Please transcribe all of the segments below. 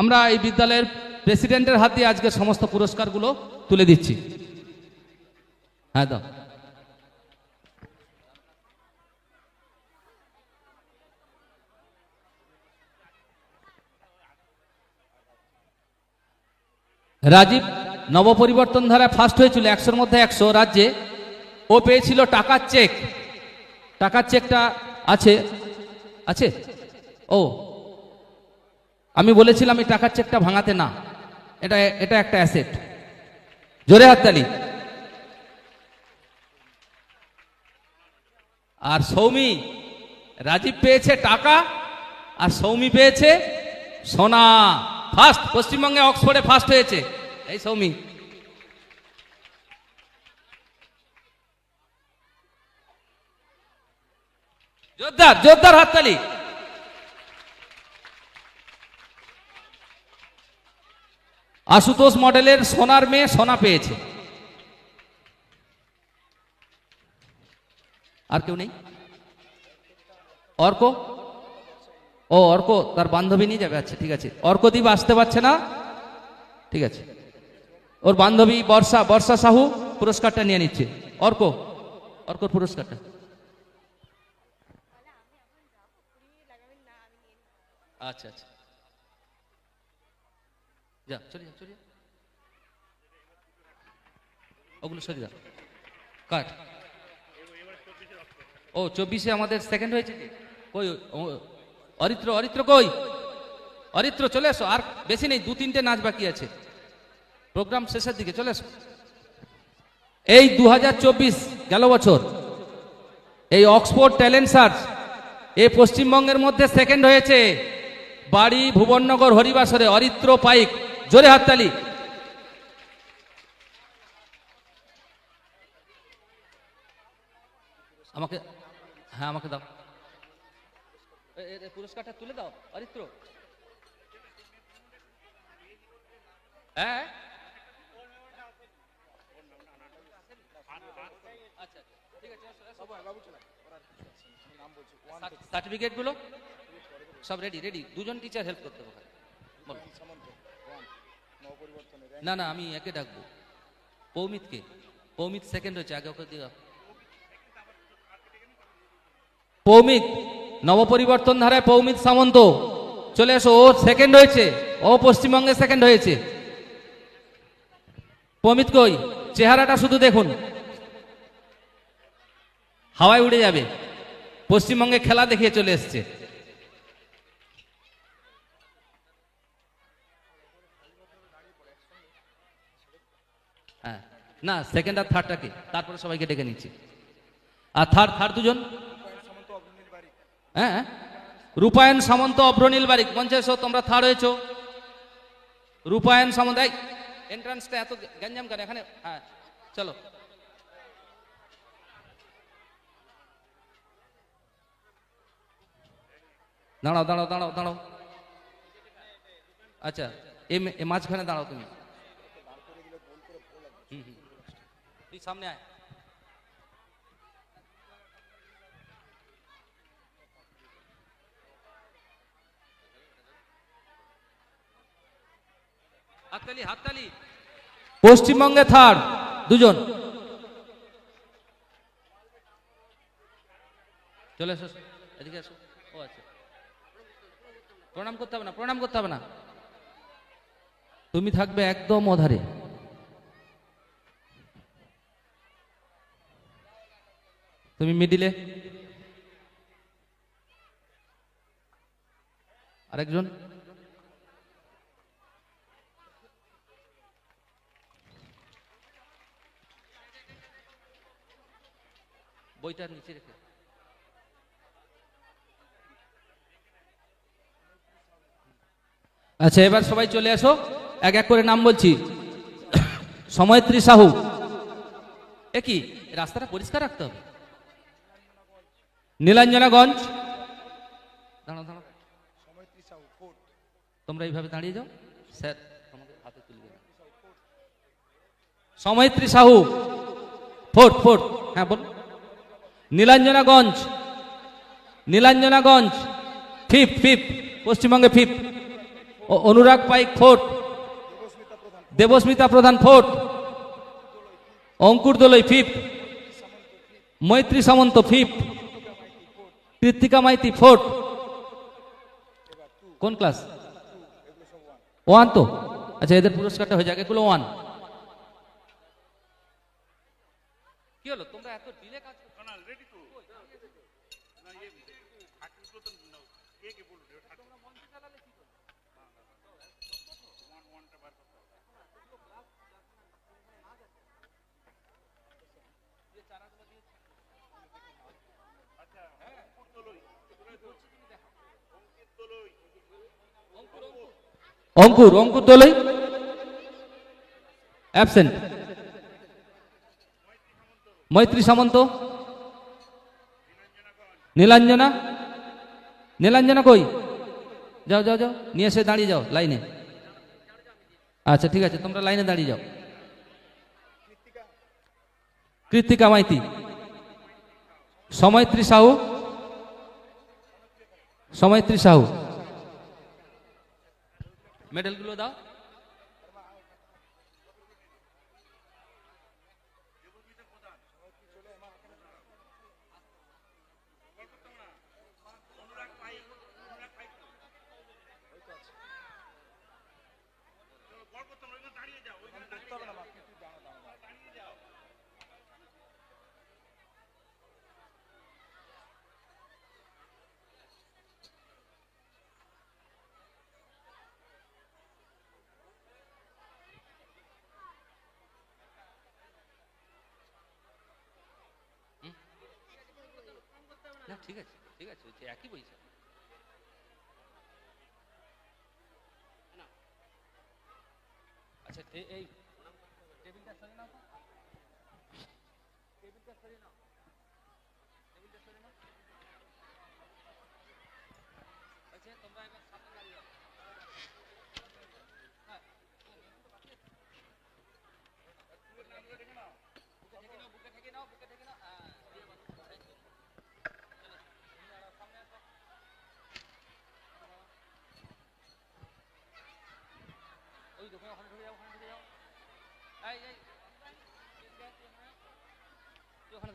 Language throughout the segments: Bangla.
আমরা এই বিদ্যালয়ের প্রেসিডেন্টের হাত আজকে সমস্ত পুরস্কারগুলো তুলে দিচ্ছি। হ্যাঁ দাও। রাজীব, নবপরিবর্তন ধারা ফার্স্ট হয়েছিল একশোর মধ্যে একশো। রাজ্যে ও পেয়েছিল টাকার চেক টাকার চেকটা আছে? আছে? ও আমি বলেছিলাম এই টাকার চেকটা ভাঙাতে না। এটা এটা একটা অ্যাসেট জোরে হাততালি আর সৌমি, রাজীব পেয়েছে টাকা, আর সৌমি পেয়েছে সোনা। ফার্স্ট পশ্চিমবঙ্গে অক্সফোর্ডে ফার্স্ট হয়েছে। এই সৌমি। জোরদার জোরদার হাততালি আশুতোষ মডেলের সোনার মেয়ে সোনা পেয়েছে। আর কেউ নেই? অর্ক? ও, অর্ক, তার বান্ধবী নিয়ে যাবে। আচ্ছা ঠিক আছে। অর্কদীপ আসতে পারছে না? ঠিক আছে। ওর বান্ধবী বর্ষা বর্ষা সাহু পুরস্কারটা নিয়ে নিচ্ছে। অর্ক, অর্কর পুরস্কারটা। আচ্ছা আচ্ছা। যা, চলে যা চলে যা। ওগুলো সরে যা কাট। ও, চব্বিশে আমাদের সেকেন্ড হয়েছে যে? কই অরিত্র অরিত্র কই? অরিত্র, চলে এসো। আর বেশি নেই দু তিনটে নাচ বাকি আছে। প্রোগ্রাম শেষের দিকে, চলে এসো। এই দু গেল বছর। এই অক্সফোর্ড ট্যালেন্ট সার্চ এ পশ্চিমবঙ্গের মধ্যে সেকেন্ড হয়েছে। বাড়ি ভুবননগর হরিবাসরে অরিত্র পাইক। জোরে হাততালি আমাকে হ্যাঁ আমাকে দাও। পুরস্কারটা তুলে দাও অরিত্র। হ্যাঁ। আচ্ছা, সার্টিফিকেটগুলো সব রেডি রেডি দুজন টিচার হেল্প করতে হবে বলো। না না, আমি একে ডাকবো। পৌমিতকে। পৌমিত সেকেন্ড হয়েছে আগে ওকে দিয়ে। পৌমিত, নবপরিবর্তন ধারায় পৌমিত সামন্ত। চলে এসো, ও সেকেন্ড হয়েছে। ও পশ্চিমবঙ্গে সেকেন্ড হয়েছে। পৌমিত কই? চেহারাটা শুধু দেখুন। হাওয়ায় উড়ে যাবে। পশ্চিমবঙ্গে খেলা দেখিয়ে চলে এসছে হ্যাঁ না সেকেন্ড আর থার্ডটাকে তারপরে সবাইকে ডেকে নিচ্ছি। আর থার্ড থার্ড দুজন? হ্যাঁ রূপায়ণ সামন্ত, অভ্রনীল বারিক। এসো তোমরা থার্ড হয়েছো। রূপায়ণ সামন্ত এন্ট্রান্সটা এত গ্যাঞ্জাম কেন? এখানে হ্যাঁ চলো। দাঁড়াও দাঁড়াও দাঁড়াও দাঁড়াও। আচ্ছা এ মাঝখানে দাঁড়াও তুমি। তুই সামনে আয় হাততালি হাততালি। পশ্চিমবঙ্গে থার্ড, দুজন। চলে এসো। এদিকে এসো। ও আচ্ছা। প্রণাম করতে হবে না, প্রণাম করতে হবে না। তুমি থাকবে একদম অধারে। তুমি মিডিলে? আরেকজন? বইটার নিচে রেখে। আচ্ছা এবার সবাই চলে আসো। এক এক করে নাম বলছি। সময়ত্রী সাহু। এ কি, রাস্তাটা পরিষ্কার রাখতে হবে? নীলাঞ্জনাগঞ্জ। দাঁড়াও দাঁড়াও। তোমরা এইভাবে দাঁড়িয়ে যাও। স্যার আমাকে হাতে তুলবে সময়ত্রী সাহু। Fort fort. হ্যাঁ বল নীলাঞ্জনাগঞ্জ। নীলাঞ্জনাগঞ্জ। ফিফ ফিফ। পশ্চিমবঙ্গে ফিফ। অনুরাগ পাইক ফোর্ট। দেবস্মিতা প্রধান fort. Ankur Doloi fifth Maitri Samanta fifth Krittika Maiti fourth কোন ক্লাস? ওয়ান তো? আচ্ছা এদের পুরস্কারটা হয়ে যাক, এগুলো ওয়ান। কি হলো? তোমরা এত ডিলে কাজ করছ? অঙ্কুর অঙ্কুর দোলই? অ্যাবসেন্ট মৈত্রী সামন্ত? নীলাঞ্জনা? নীলাঞ্জনা কই? যাও যাও যাও, নিয়ে এসে দাঁড়িয়ে যাও লাইনে। আচ্ছা ঠিক আছে, তোমরা লাইনে দাঁড়িয়ে যাও। কৃত্তিকা মাইতি। সময়ত্রী সাহু? সময়ত্রী সাহু মেডেলগুলো দাও। না ঠিক আছে ঠিক আছে হচ্ছে একই পয়সা আচ্ছা এই টেবিলটা সরিয়ে নাও। আচ্ছা, তোমরা সামনে দাঁড়িয়ে যাও। হ্যাঁ। বুকে ঠেকে নাও, বুকে ঠেকে নাও, বুকে ঠেকে নাও। হ্যাঁ, দিয়ে বলো। ওই দোকানে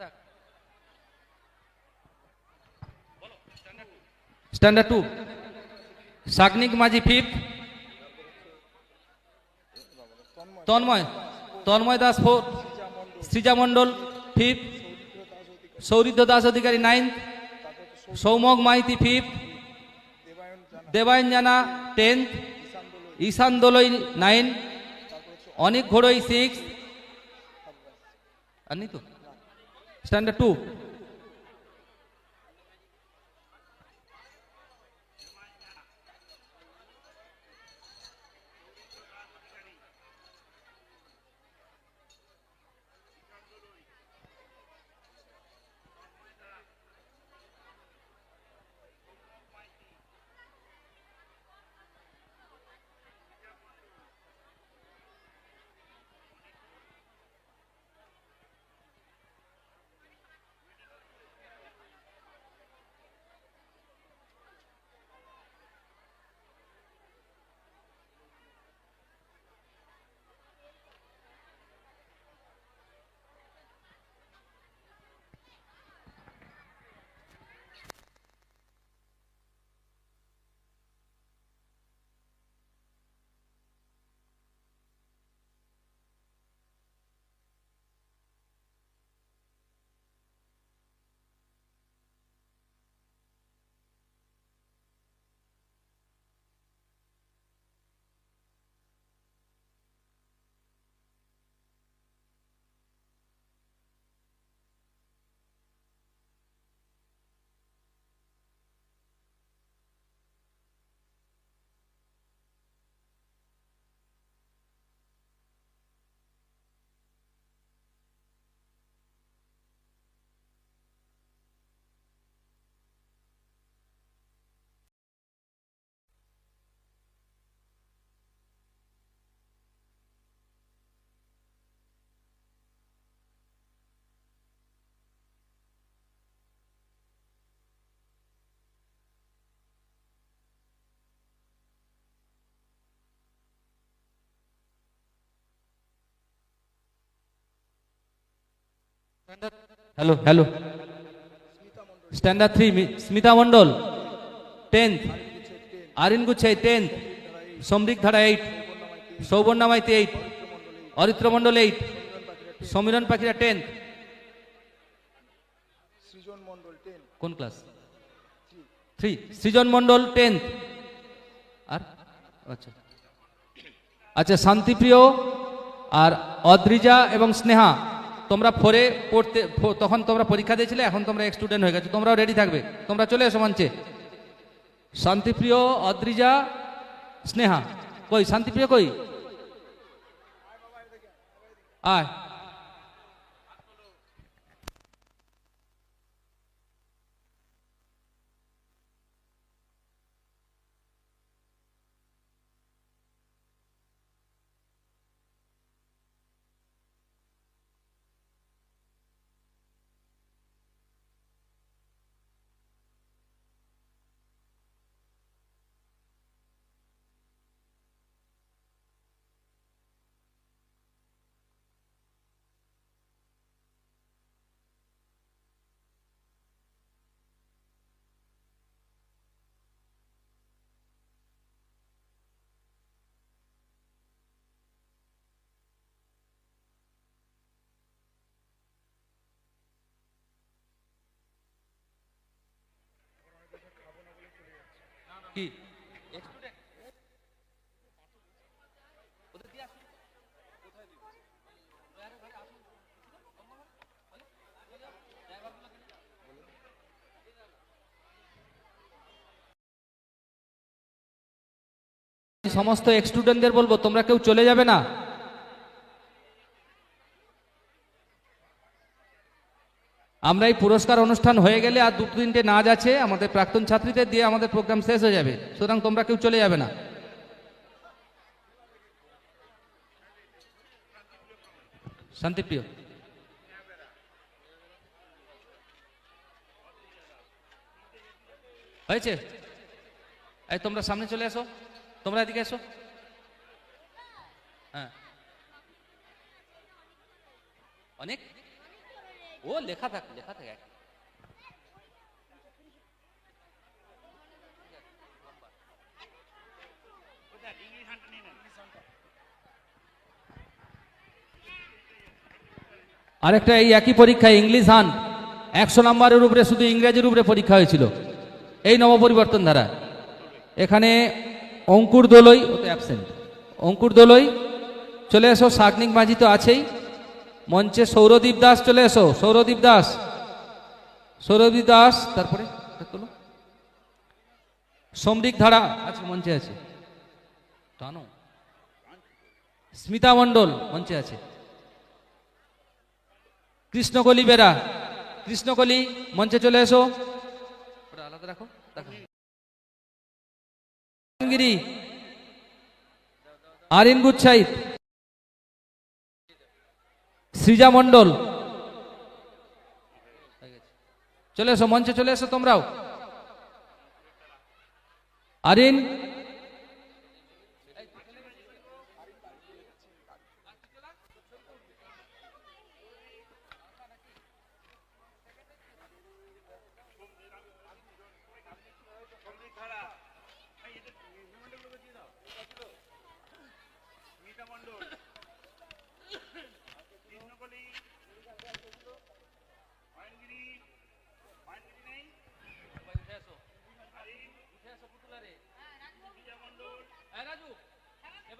standard two Sagnik Majhi fifth Tanmoy. Tanmoy Das fourth Srija Mondal fifth Souridra Das Adhikari ninth Soumak Maiti fifth Debayan Jana tenth Ishan দোলই নাইন অনেক ঘোড়ই সিক্স। আর নেই তো standard two. Hello hello standard three Smita Mondal tenth Arin গুচ্ছে tenth Samarik Dhara eight Souvarna Maiti eight Aritra Mondal eight Sameeran Pakhira tenth কোন class three Srijan Mondal tenth আর আচ্ছা আচ্ছা শান্তিপ্রিয় আর অদ্রিজা এবং স্নেহা তোমরা ফোরে পড়তে তখন তোমরা পরীক্ষা দিয়েছিলে, এখন তোমরা এক স্টুডেন্ট হয়ে গেছো। তোমরাও রেডি থাকবে। তোমরা চলে এসো মঞ্চে। শান্তিপ্রিয় অদ্রিজা, স্নেহা, কই? শান্তিপ্রিয় কই? আয়। কি? সমস্ত স্টুডেন্টদের বলব তোমরা কেউ চলে যাবে না? আমরা এই পুরস্কার অনুষ্ঠান হয়ে গেলে আর দু তিনটে নাচ আছে, আমাদের প্রাক্তন ছাত্রীদের দিয়ে আমাদের প্রোগ্রাম শেষ হয়ে যাবে। সুতরাং তোমরা কেউ চলে যাবে না। শান্তিপ্রিয়। হয়েছে? এই তোমরা সামনে চলে আসো তোমরা এদিকে এসো। হ্যাঁ। অনেক? ও লেখা থাক, লেখা থাকে আরেকটা এই একই পরীক্ষায় ইংলিশ হান। একশো নম্বরের উপরে শুধু ইংরেজির উপরে পরীক্ষা হয়েছিল। এই নবপরিবর্তন ধারা। এখানে অঙ্কুর দোলই অ্যাবসেন্ট অঙ্কুর দোলই, চলে এসো শাগনিক মাঝি তো আছেই। মঞ্চে সৌরদীপ দাস চলে এসো, সৌরদীপ দাস। সৌরদীপ দাস, তারপরে। সমরিক ধারা আছে, মঞ্চে আছে। টানো। স্মিতা মণ্ডল মঞ্চে আছে। কৃষ্ণকলি বেরা। কৃষ্ণকলি মঞ্চে চলে এসো। আলাদা রাখো আরিন গুচ্ছাইত। সৃজা মন্ডল চলে এসো মঞ্চে চলে এসো তোমরাও। আরিন এই রাজু, এবার আসবি না? এই, নামদার আসো সব, সবাই আসো। এই, নাসির যারা আছে, তোমরা আসো, ভাই।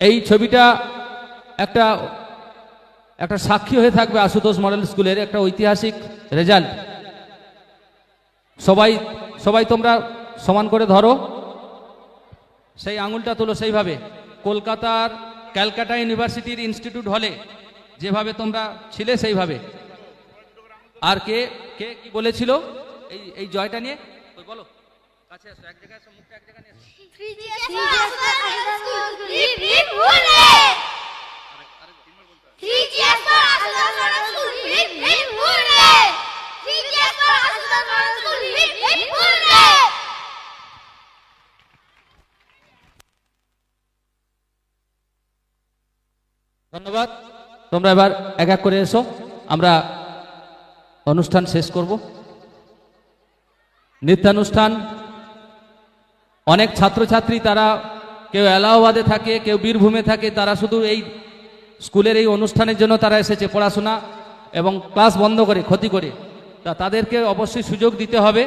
এই ছবিটা একটা একটা সাক্ষী হয়ে থাকবে আশুতোষ মডেল স্কুলের একটা ঐতিহাসিক রেজাল্ট। সবাই সবাই তোমরা সমান করে ধরো। সেই আঙুলটা তোলো সেইভাবে। কলকাতার ক্যালকাটা ইউনিভার্সিটির ইনস্টিটিউট হলে যেভাবে তোমরা ছিলে সেইভাবে। আর কে কে কি বলেছিল? এই এই জয়টা নিয়ে? বলো, কাছে এক জায়গায় আসো মুখটা এক জায়গায় নিয়ে আসো ধন্যবাদ। তোমরা এবার এক এক করে এসো। আমরা অনুষ্ঠান শেষ করব। নৃত্যানুষ্ঠান অনেক ছাত্রছাত্রী তারা কেউ এলাহাবাদে থাকে, কেউ বীরভূমে থাকে, তারা শুধু এই স্কুলের এই অনুষ্ঠানের জন্য তারা এসেছে পড়াশোনা এবং ক্লাস বন্ধ করে, ক্ষতি করে। তা তাদেরকে অবশ্যই সুযোগ দিতে হবে।